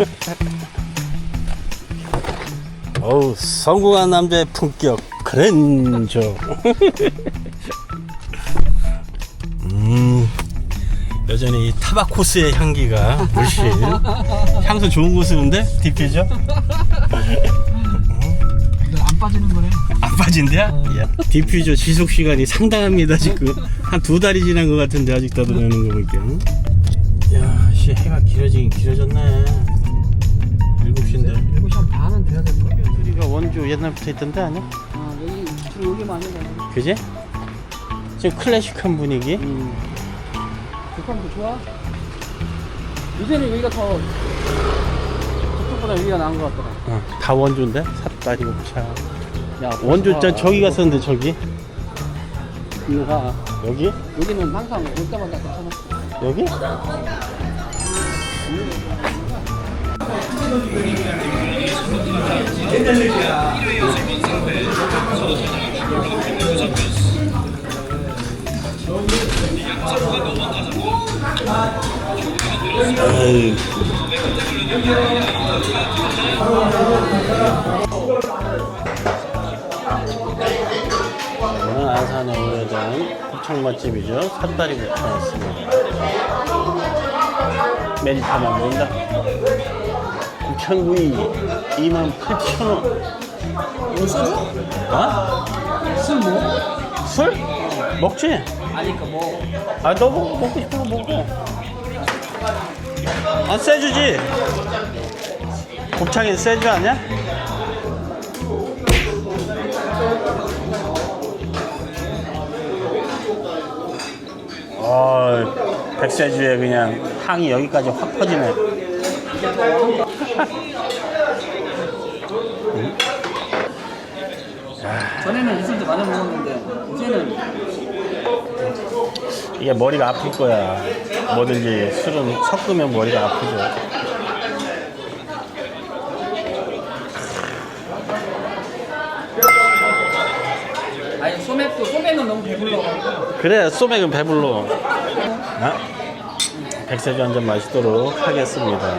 어우 성공한 남자의 품격 그랜저. 음 여전히 이 타바코스의 향기가 물씬. 향수 좋은 거 쓰는데? 디퓨저? 안 빠지는 거네. 안 빠진대야? 야, 디퓨저 지속 시간이 상당합니다 지금. 한 두 달이 지난 것 같은데 아직도 들어오는 거 볼게요 야씨 해가 길어지긴 길어졌네. 7시인데 7시 한 반은 돼야 될 거야. 우리가 원주 옛날부터 있던데 아니야? 아, 여기 주로 여기만 아니잖아. 그지? 지금 클래식한 분위기 음. 북한도 좋아. 요새는 여기가 더 저쪽보다 여기가 나은 것 같더라. 어, 다 원주인데? 삿다리 곱창 야, 원주 있잖아 저기 갔었는데 저기 이거가 여기? 여기는 항상 올 때마다 괜찮아. 여기? 아유. 오늘 안산의 오래된 곱창 맛집이죠. 삿다리 곱창이었습니다. 메리타만 모른다. 곱창구이 28,000원. 뭐 소주? 어? 술 뭐? 술? 먹지? 아니, 그 뭐. 아, 너 먹, 먹고 싶은 거 먹어. 아, 세주지? 곱창이 세주 아니야? 어, 백세주에 그냥 향이 여기까지 확 퍼지네. 전에는 이 술도 많이 먹었는데, 이제는 이게 머리가 아플 거야. 뭐든지 술은 섞으면 머리가 아프죠. 아니, 소맥도, 소맥은 너무 배불러. 그래, 소맥은 배불러. 어? 백세주 한 잔 마시도록 하겠습니다.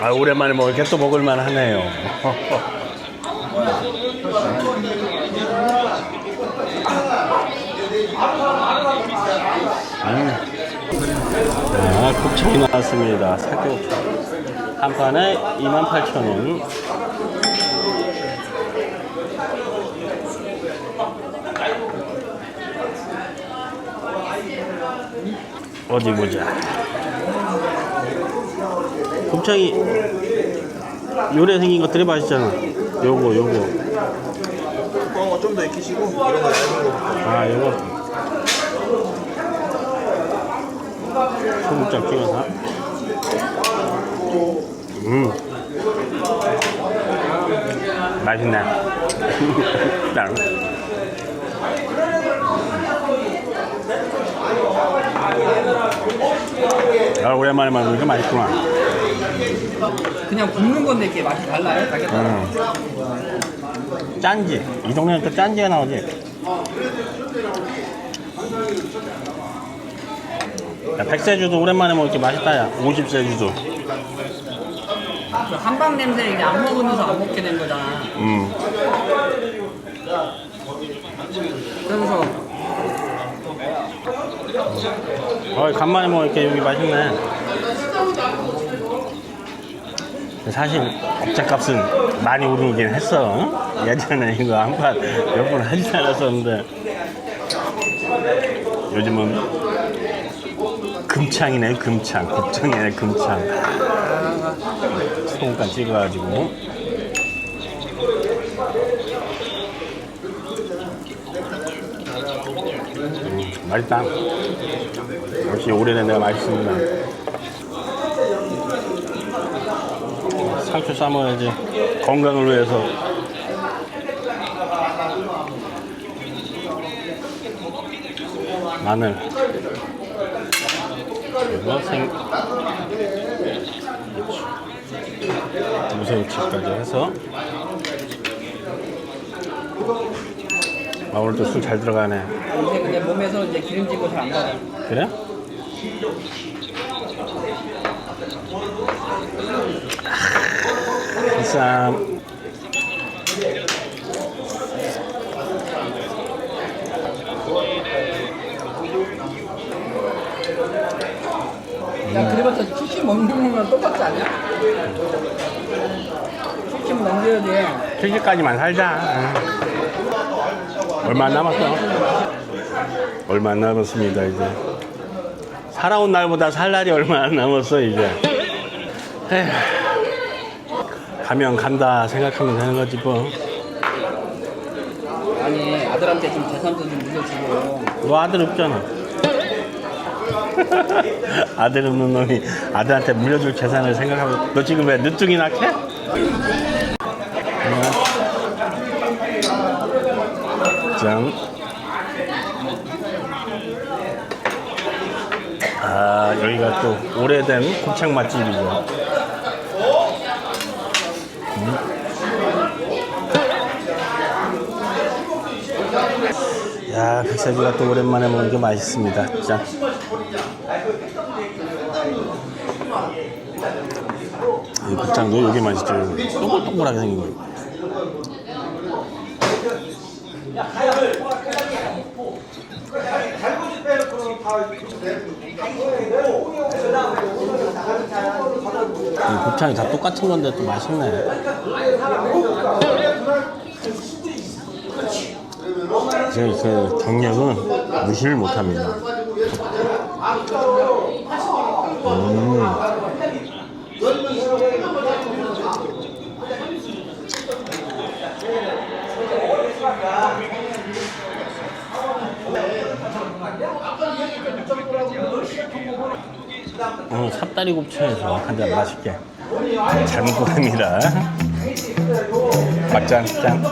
아, 오랜만에 먹으니까 또 먹을만 하네요. 음. 아, 곱창이 나왔습니다. 사교곱창. 한 판에 28,000원. 어디 보자. 곱창이 요래 생긴 것들이 맛있잖아. 요거, 요거. 두꺼운 거 좀 더 익히시고 이런 거 얇은 거 아, 요거. 소금장 찍어서. 음. 맛있네. 딱. 아, 오랜만에 먹으니까 맛있구나. 그냥 굽는 건데 이렇게 맛이 달라요? 음. 짠지. 이 동네는 또 짠지가 나오지. 야, 백세주도 오랜만에 먹으니까 맛있다, 야. 50세주도. 그 한방 냄새 이제 안 먹으면서 안 먹게 된 거잖아. 음. 그래서 어, 간만에 먹으니까 여기 맛있네. 사실 곱창값은 많이 오르긴 했어. 어? 예전에 이거 한판 몇 번 하지 않았었는데 요즘은 금창이네 금창 곱창이네 금창 소금간 찍어가지고 음, 맛있다. 역시 오래된 데가 맛있습니다. 상추 싸먹어야지. 건강을 위해서. 마늘. 그리고 생, 무새우칩까지 해서 아 오늘 또술잘 들어가네. 이제 근데 몸에서 이제 기름지고 잘안 가요. 그래? 쌈. 야 그래봤자 70 넘는 거랑 똑같지 않냐? 70 넘겨야 돼. 70까지만 살자. 얼마 안 남았어? 얼마 안 남았습니다, 이제. 살아온 날보다 살 날이 얼마 안 남았어, 이제. 에휴. 가면 간다 생각하면 되는 거지, 뭐. 아니 아들한테 좀 재산도 좀 물려주고. 너 아들 없잖아. 아들 없는 놈이 아들한테 물려줄 재산을 생각하고 너 지금 왜 늦둥이 낳게? 짠. 아 여기가 또 오래된 곱창 맛집이죠. 야, 백사비가 또 오랜만에 먹는 게 맛있습니다. 짠. 이 곱창도 이게 맛있죠. 동글동글하게 생긴 거. 이 곱창이 다 똑같은 건데 또 맛있네. 제가 그 경력은 무시를 못합니다. 음. 오늘 삽다리 곱창에서 한잔 맛있게 잘 먹고 갑니다. 막장 짠.